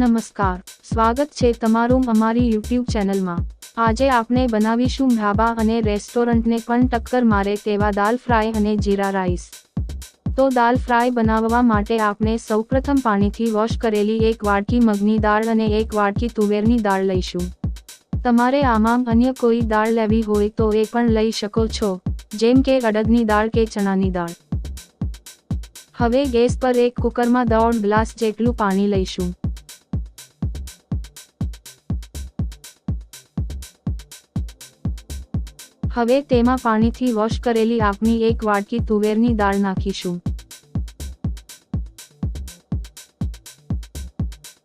નમસ્કાર. સ્વાગત છે તમારું અમારી યુટ્યુબ ચેનલમાં. આજે આપણે બનાવીશું ઢાબા અને રેસ્ટોરન્ટને પણ ટક્કર મારે તેવા દાલ ફ્રાય અને જીરા રાઈસ. તો દાલ ફ્રાય બનાવવા માટે આપણે સૌપ્રથમ પાણીથી વોશ કરેલી એક વાડકી મગની દાળ અને એક વાડકી તુવેરની દાળ લઈશું. તમારે આમાં અન્ય કોઈ દાળ લેવી હોય તો એ પણ લઈ શકો છો, જેમ કે અડદની દાળ કે ચણાની દાળ. હવે ગેસ પર એક કુકરમાં દોઢ ગ્લાસ જેટલું પાણી લઈશું. હવે તેમાં પાણીથી વોશ કરેલી આપની એક વાટકી તુવેરની દાળ નાખીશું.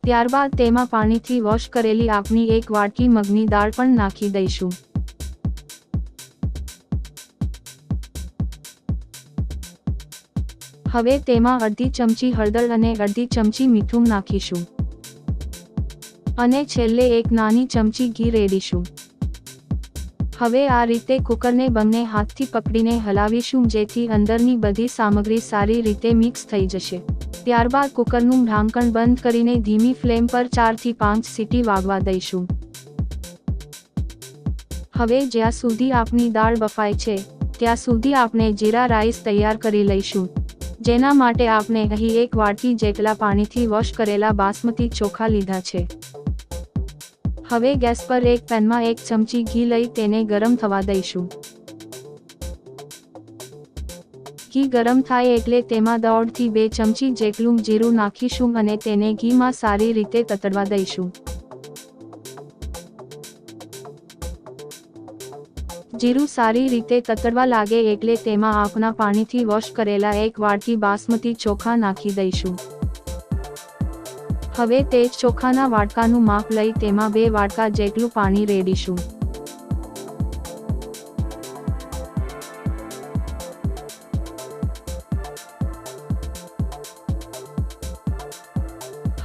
ત્યારબાદ તેમાં પાણીથી વોશ કરેલી આપની એક વાટકી મગની દાળ પણ નાખી દઈશું. હવે તેમાં અડધી ચમચી હળદર અને અડધી ચમચી મીઠું નાખીશું. અને છેલ્લે એક નાની ચમચી ઘી રેડીશું. હવે આ રીતે કુકરને બંને હાથથી પકડીને હલાવીશું, જેથી અંદરની બધી સામગ્રી સારી રીતે મિક્સ થઈ જશે. ત્યારબાદ કુકરનું ઢાંકણ બંધ કરીને ધીમી ફ્લેમ પર ચારથી પાંચ સીટી વાગવા દઈશું. હવે જ્યાં સુધી આપની દાળ બફાય છે, ત્યાં સુધી આપણે જીરા રાઈસ તૈયાર કરી લઈશું. જેના માટે આપણે અહીં એક વાટકી જેટલા પાણીથી વોશ કરેલા બાસમતી ચોખા લીધા છે. હવે ગેસ પર એક પેનમાં એક ચમચી ઘી લઈ તેને ગરમ થવા દઈશું. ઘી ગરમ થાય એટલે તેમાં દોઢથી બે ચમચી જેટલું જીરું નાખીશું અને તેને ઘીમાં સારી રીતે તતડવા દઈશું. જીરું સારી રીતે તતડવા લાગે એટલે તેમાં આંખના પાણીથી વોશ કરેલા એક વાડકી બાસમતી ચોખા નાખી દઈશું. હવે તે ચોખાના વાડકાનું માપ લઈ તેમાં બે વાડકા જેટલું પાણી રેડીશું.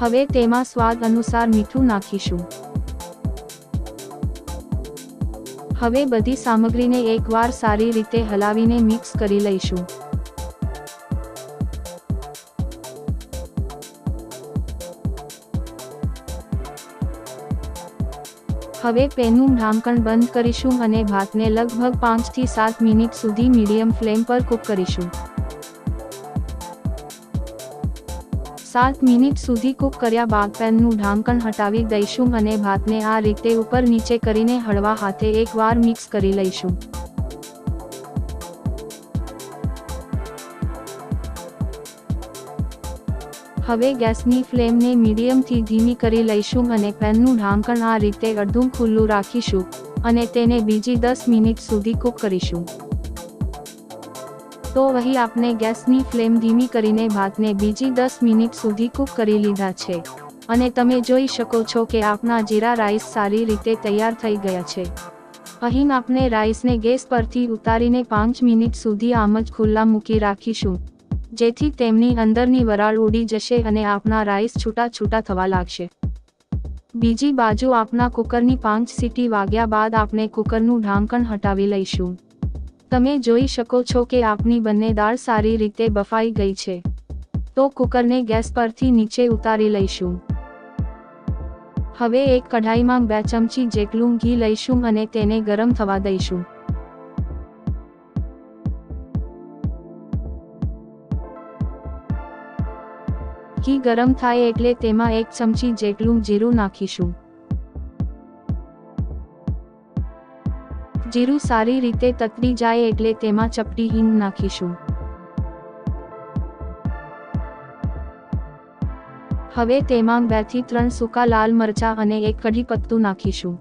હવે તેમાં સ્વાદ અનુસાર મીઠું નાખીશું. હવે બધી સામગ્રીને એકવાર સારી રીતે હલાવીને મિક્સ કરી લઈશું. હવે પેનનું ઢાંકણ બંધ કરીશું અને ભાતને લગભગ પાંચથી સાત મિનિટ સુધી મીડિયમ ફ્લેમ પર કૂક કરીશું. સાત મિનિટ સુધી કૂક કર્યા બાદ પેનનું ઢાંકણ હટાવી દઈશું અને ભાતને આ રીતે ઉપર નીચે કરીને હળવા હાથે એકવાર મિક્સ કરી લઈશું. હવે ગેસની ફ્લેમને મીડિયમથી ધીમી કરી લઈશું અને પેનનું ઢાંકણ આ રીતે અડધું ખુલ્લું રાખીશું અને તેને બીજી દસ મિનિટ સુધી કૂક કરીશું. તો અહીં આપણે ગેસની ફ્લેમ ધીમી કરીને ભાતને બીજી દસ મિનિટ સુધી કૂક કરી લીધા છે. અને તમે જોઈ શકો છો કે આપના જીરા રાઈસ સારી રીતે તૈયાર થઈ ગયા છે. અહીં આપણે રાઈસને ગેસ પરથી ઉતારીને પાંચ મિનિટ સુધી આમ જ ખુલ્લા મૂકી રાખીશું. જેથી તેમની અંદરની વરાળ ઉડી જશે અને આપના રાઈસ છૂટા છૂટા થવા લાગશે. બીજી બાજુ આપના કુકરની પાંચ સીટી વાગ્યા બાદ આપણે કુકરનું ઢાંકણ હટાવી લઈશું. તમે જોઈ શકો છો કે આપની બંને દાળ સારી રીતે બફાઈ ગઈ છે. તો કુકરને ગેસ પરથી નીચે ઉતારી લઈશું. હવે એક કઢાઈમાં બે ચમચી જેટલું ઘી લઈશું અને તેને ગરમ થવા દઈશું. ઘી ગરમ થાય એટલે તેમાં એક ચમચી જેટલું જીરું નાખીશું. જીરું સારી રીતે તતરી જાય એટલે તેમાં ચપટી હિંગ નાખીશું. હવે તેમાં બેથી ત્રણ સૂકા લાલ મરચા અને એક કઢી પત્તું નાખીશું.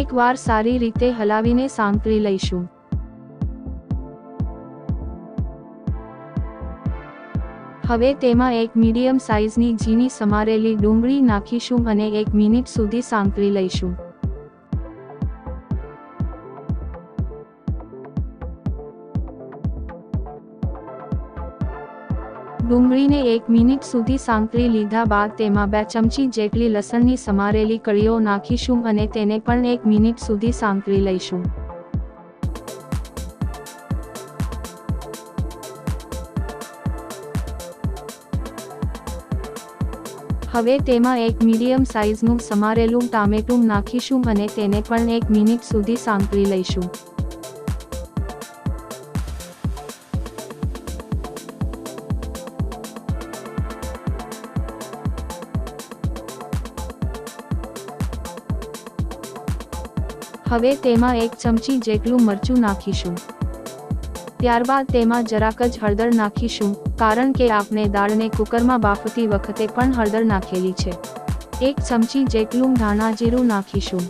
એકવાર સારી રીતે હલાવીને સાંકળી લઈશું. હવે તેમાં એક મીડિયમ સાઇઝની ઝીણી સમારેલી ડુંગળી નાખીશું અને એક મિનિટ સુધી સાંકળી લઈશું. ડુંગળીને એક મિનિટ સુધી સાંકળી લીધા બાદ તેમાં બે ચમચી જેટલી લસણની સમારેલી કળીઓ નાખીશું અને તેને પણ એક મિનિટ સુધી સાંકળી લઈશું. હવે તેમાં એક મીડિયમ સાઇઝનું સમારેલું ટામેટું નાખીશું અને તેને પણ એક મિનિટ સુધી સાંકળી લઈશું. હવે તેમાં એક ચમચી જેટલું મરચું નાખીશું. ત્યારબાદ તેમાં જરાક જ હળદર નાખીશું, કારણ કે આપણે દાળને કુકરમાં બાફતી વખતે પણ હળદર નાખેલી છે. એક ચમચી જેટલું ધાણા જીરું નાખીશું.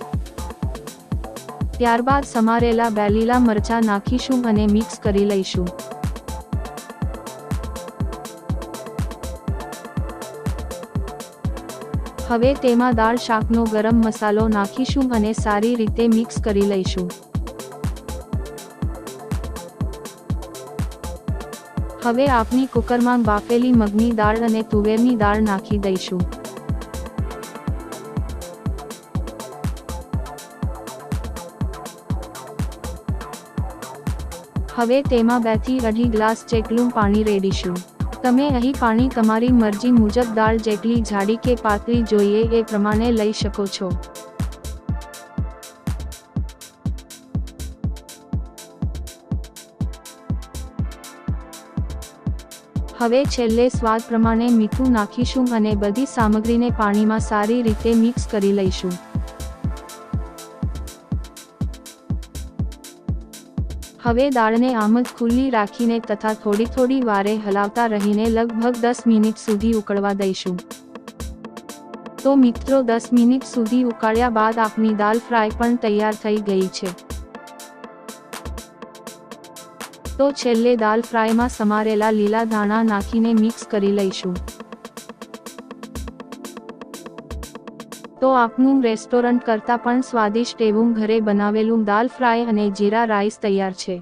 ત્યારબાદ સમારેલા બે લીલા મરચાં નાખીશું અને મિક્સ કરી લઈશું. હવે તેમાં દાળ શાકનો ગરમ મસાલો નાખીશું અને સારી રીતે મિક્સ કરી લઈશું. હવે આપની કુકરમાં બાફેલી મગની દાળ અને તુવેરની દાળ નાખી દઈશું. હવે તેમાં બેથી અઢી ગ્લાસ જેટલું પાણી રેડીશું. તમે અહીં પાણી તમારી મરજી મુજબ દાળ જેટલી જાડી કે પાતળી જોઈએ એ પ્રમાણે લઈ શકો છો. હવે છેલ્લે સ્વાદ પ્રમાણે મીઠું નાખીશું અને બધી સામગ્રીને પાણીમાં સારી રીતે મિક્સ કરી લઈશું. હવે દાળને આમ જ ખુલ્લી રાખીને તથા થોડી થોડી વારે હલાવતા રહીને લગભગ દસ મિનિટ સુધી ઉકળવા દઈશું. તો મિત્રો, દસ મિનિટ સુધી ઉકાળ્યા બાદ આપની દાલ ફ્રાય પણ તૈયાર થઈ ગઈ છે. તો છેલ્લે દાલ ફ્રાયમાં સમારેલા લીલા ધાણા નાખીને મિક્સ કરી લઈશું. તો આપનું રેસ્ટોરન્ટ કરતાં પણ સ્વાદિષ્ટ એવું ઘરે બનાવેલું દાલ ફ્રાય અને જીરા રાઈસ તૈયાર છે.